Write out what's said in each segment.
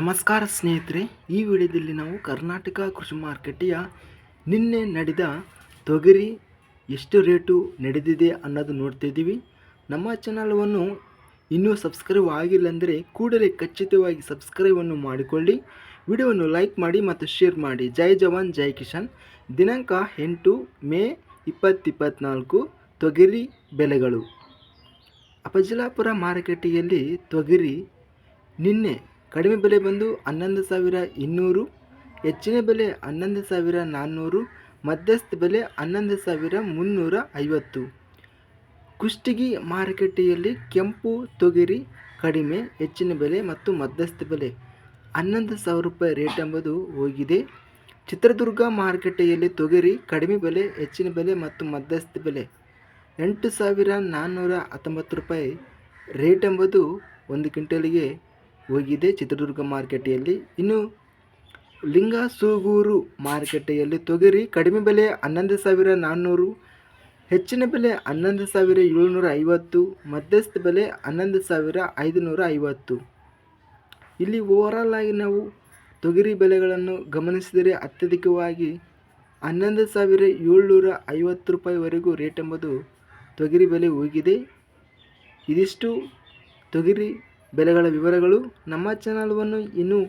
ನಮಸ್ಕಾರ ಸ್ನೇಹಿತರೆ, ಈ ವಿಡಿಯೋದಲ್ಲಿ ನಾವು ಕರ್ನಾಟಕ ಕೃಷಿ ಮಾರುಕಟ್ಟೆಯ ನಿನ್ನೆ ನಡೆದ ತೊಗರಿ ಎಷ್ಟು ರೇಟು ನಡೆದಿದೆ ಅನ್ನೋದು ನೋಡ್ತಿದ್ದೀವಿ. ನಮ್ಮ ಚಾನಲ್ವನ್ನು ಇನ್ನೂ ಸಬ್ಸ್ಕ್ರೈಬ್ ಆಗಿಲ್ಲ ಅಂದರೆ ಕೂಡಲೇ ಖಚಿತವಾಗಿ ಸಬ್ಸ್ಕ್ರೈಬನ್ನು ಮಾಡಿಕೊಳ್ಳಿ. ವಿಡಿಯೋವನ್ನು ಲೈಕ್ ಮಾಡಿ ಮತ್ತು ಶೇರ್ ಮಾಡಿ. ಜೈ ಜವಾನ್, ಜೈ ಕಿಶನ್ ದಿನಾಂಕ ಎಂಟು ಮೇ ಇಪ್ಪತ್ತಿಪ್ಪತ್ನಾಲ್ಕು, ತೊಗರಿ ಬೆಲೆಗಳು ಅಪಜಲಾಪುರ ಮಾರುಕಟ್ಟೆಯಲ್ಲಿ ತೊಗರಿ ನಿನ್ನೆ ಕಡಿಮೆ ಬೆಲೆ ಬಂದು ಹನ್ನೊಂದು ಸಾವಿರ ಇನ್ನೂರು, ಹೆಚ್ಚಿನ ಬೆಲೆ ಹನ್ನೊಂದು ಸಾವಿರ ನಾನ್ನೂರು, ಮಧ್ಯಸ್ಥ ಬೆಲೆ ಹನ್ನೊಂದು ಸಾವಿರ ಮುನ್ನೂರ ಐವತ್ತು. ಕುಷ್ಟಗಿ ಮಾರುಕಟ್ಟೆಯಲ್ಲಿ ಕೆಂಪು ತೊಗರಿ ಕಡಿಮೆ, ಹೆಚ್ಚಿನ ಬೆಲೆ ಮತ್ತು ಮಧ್ಯಸ್ಥ ಬೆಲೆ ಹನ್ನೊಂದು ಸಾವಿರ ರೂಪಾಯಿ ರೇಟ್ ಎಂಬುದು ಹೋಗಿದೆ. ಚಿತ್ರದುರ್ಗ ಮಾರುಕಟ್ಟೆಯಲ್ಲಿ ತೊಗರಿ ಕಡಿಮೆ ಬೆಲೆ, ಹೆಚ್ಚಿನ ಬೆಲೆ ಮತ್ತು ಮಧ್ಯಸ್ಥ ಬೆಲೆ ಎಂಟು ಸಾವಿರ ನಾನ್ನೂರ ಹತ್ತೊಂಬತ್ತು ರೂಪಾಯಿ ರೇಟ್ ಎಂಬುದು ಒಂದು ಕ್ವಿಂಟಲಿಗೆ ಹೋಗಿದೆ ಚಿತ್ರದುರ್ಗ ಮಾರುಕಟ್ಟೆಯಲ್ಲಿ ಇನ್ನು ಲಿಂಗಸೂಗೂರು ಮಾರುಕಟ್ಟೆಯಲ್ಲಿ ತೊಗರಿ ಕಡಿಮೆ ಬೆಲೆ ಹನ್ನೊಂದು ಸಾವಿರ ನಾನ್ನೂರು, ಹೆಚ್ಚಿನ ಬೆಲೆ ಹನ್ನೊಂದು ಸಾವಿರ ಏಳ್ನೂರ ಐವತ್ತು, ಮಧ್ಯಸ್ಥ ಬೆಲೆ ಹನ್ನೊಂದು ಸಾವಿರ ಐದುನೂರ ಐವತ್ತು. ಇಲ್ಲಿ ಓವರಾಲ್ ಆಗಿ ನಾವು ತೊಗರಿ ಬೆಲೆಗಳನ್ನು ಗಮನಿಸಿದರೆ ಅತ್ಯಧಿಕವಾಗಿ ಹನ್ನೊಂದು ಸಾವಿರ ಏಳ್ನೂರ ಐವತ್ತು ರೂಪಾಯಿವರೆಗೂ ರೇಟ್ ಎಂಬುದು ತೊಗರಿ ಬೆಲೆ ಹೋಗಿದೆ. ಇದಿಷ್ಟು ತೊಗರಿ ಬೆಲೆಗಳ ವಿವರಗಳು ನಮ್ಮ ಚಾನಲ್ವನ್ನು ಇನ್ನೂ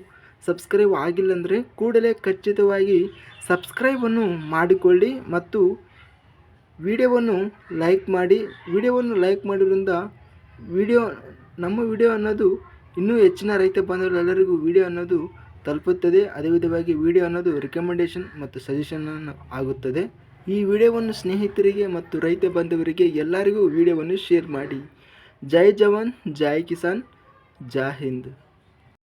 ಸಬ್ಸ್ಕ್ರೈಬ್ ಆಗಿಲ್ಲಂದರೆ ಕೂಡಲೇ ಖಚಿತವಾಗಿ ಸಬ್ಸ್ಕ್ರೈಬನ್ನು ಮಾಡಿಕೊಳ್ಳಿ ಮತ್ತು ವಿಡಿಯೋವನ್ನು ಲೈಕ್ ಮಾಡಿ, ವಿಡಿಯೋವನ್ನು ಲೈಕ್ ಮಾಡೋದ್ರಿಂದ ವಿಡಿಯೋ, ನಮ್ಮ ವಿಡಿಯೋ ಅನ್ನೋದು ಇನ್ನೂ ಹೆಚ್ಚಿನ ರೈತ ಬಾಂಧವರೆಲ್ಲರಿಗೂ ವಿಡಿಯೋ ಅನ್ನೋದು ತಲುಪುತ್ತದೆ. ಅದೇ ವಿಧವಾಗಿ ವಿಡಿಯೋ ಅನ್ನೋದು ರಿಕಮೆಂಡೇಷನ್ ಮತ್ತು ಸಜೆಷನ್ ಆಗುತ್ತದೆ. ಈ ವಿಡಿಯೋವನ್ನು ಸ್ನೇಹಿತರಿಗೆ ಮತ್ತು ರೈತ ಬಾಂಧವರಿಗೆ ಎಲ್ಲರಿಗೂ ವಿಡಿಯೋವನ್ನು ಶೇರ್ ಮಾಡಿ. ಜೈ ಜವಾನ್, ಜೈ ಕಿಸಾನ್. ಜೈ ಹಿಂದ್